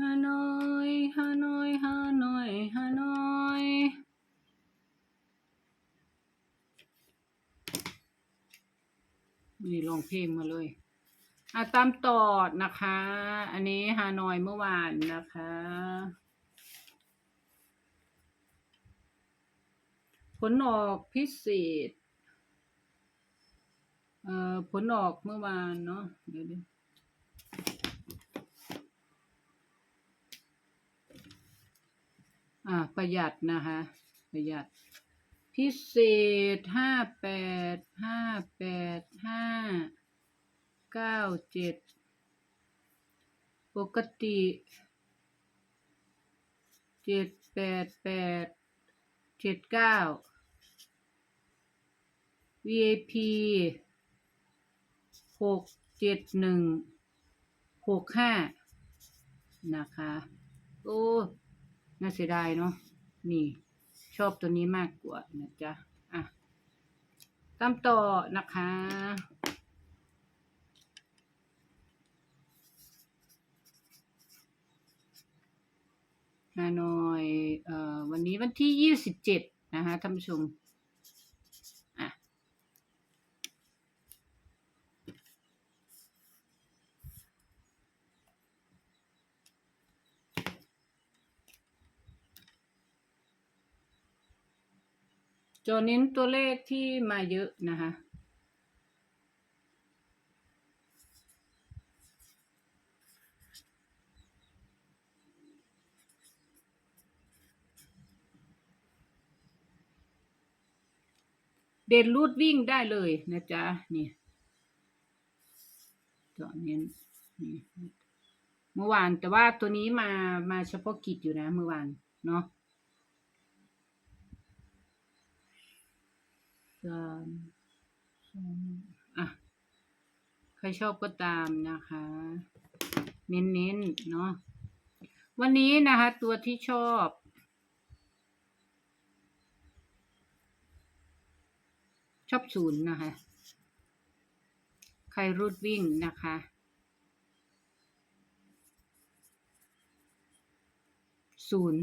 ฮานอยฮานอยฮานอยฮานอยนี่ลองเพลงมาเลยอะตามต่อนะคะ อันนี้ฮานอยเมื่อวานนะคะ ผลออกพิเศษ เอ่อ ผลออกเมื่อวานเนาะ เดี๋ยวดิอ่า ประหยัดนะคะ ประหยัด พิเศษห้าแปดห้าแปดห้าเก้าเจ็ดปกติเจ็ดแปดแปดเจ็ดเก้า VIP หกเจ็ดหนึ่งหกห้านะคะ โอ้ น่าเสียดายเนาะนี่ชอบตัวนี้มากกว่านะจ๊ะอะตามต่อนะคะฮานอยเอ่อวันนี้วันที่ยี่สิบเจ็ดนะคะท่านผู้ชม จอเน้นตัวเลขที่มาเยอะนะคะเด่นรูดวิ่งได้เลยนะจ๊ะนี่จอเน้นนี่เมื่อวานแต่ว่าตัวนี้มามาเฉพาะกิจอยู่นะเมื่อวานเนาะามสองอะ ใครชอบก็ตามนะคะ เน้นๆเนาะวันนี้นะคะ ตัวที่ชอบชอบศูนย์นะคะ ใครรูดวิ่งนะคะ ศูนย์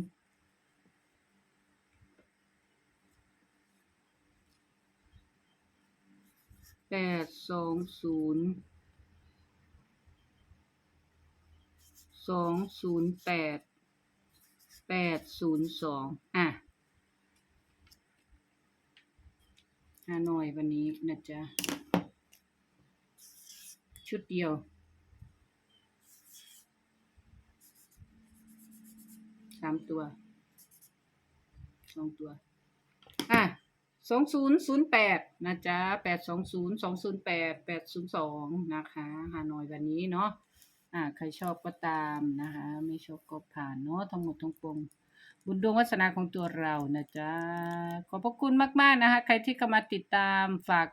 แปดสองศูนย์สองศูนย์แปดแปดศูนย์สองอะฮานอยวันนี้นะจ๊ะ ชุดเดียว สามตัว สองตัว สองศูนย์ศูนย์แปดนะจ๊ะแปดสองศูนย์สองศูนย์แปดแปดศูนย์สองนะคะฮานอยวันนี้เนาะอ่าใครชอบก็ตามนะคะ ไม่ชอบก็ผ่านเนาะทั้งหมดทั้งปวงบุญดวงวัฒนาของตัวเรานะจ๊ะ ขอบพระคุณมากๆนะคะ ใครที่เข้ามาติดตามฝาก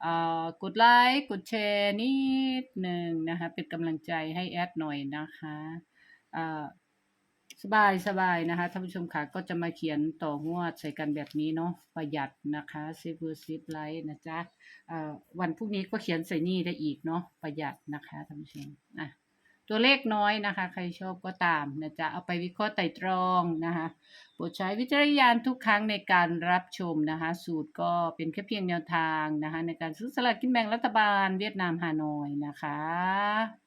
เอ่อกดไลค์กดแชร์นิดหนึ่งนะคะ เป็นกำลังใจให้แอดหน่อยนะคะอ่า สบายสบายนะคะท่านผู้ชมค่ะก็จะมาเขียนต่องวดใส่กันแบบนี้เนาะประหยัดนะคะเซฟเวอร์ซิปไลท์นะจ๊ะวันพรุ่งนี้ก็เขียนใส่นี่ได้อีกเนาะประหยัดนะคะท่านผู้ชมอะตัวเลขน้อยนะคะ ใครชอบก็ตามนะจ๊ะเอาไปวิเคราะห์ไต่ตรองนะคะโปรดใช้วิจารณญาณทุกครั้งในการรับชมนะคะ สูตรก็เป็นแค่เพียงแนวทางนะคะ ในการซื้อสลากกินแบ่งรัฐบาลเวียดนามฮานอยนะคะ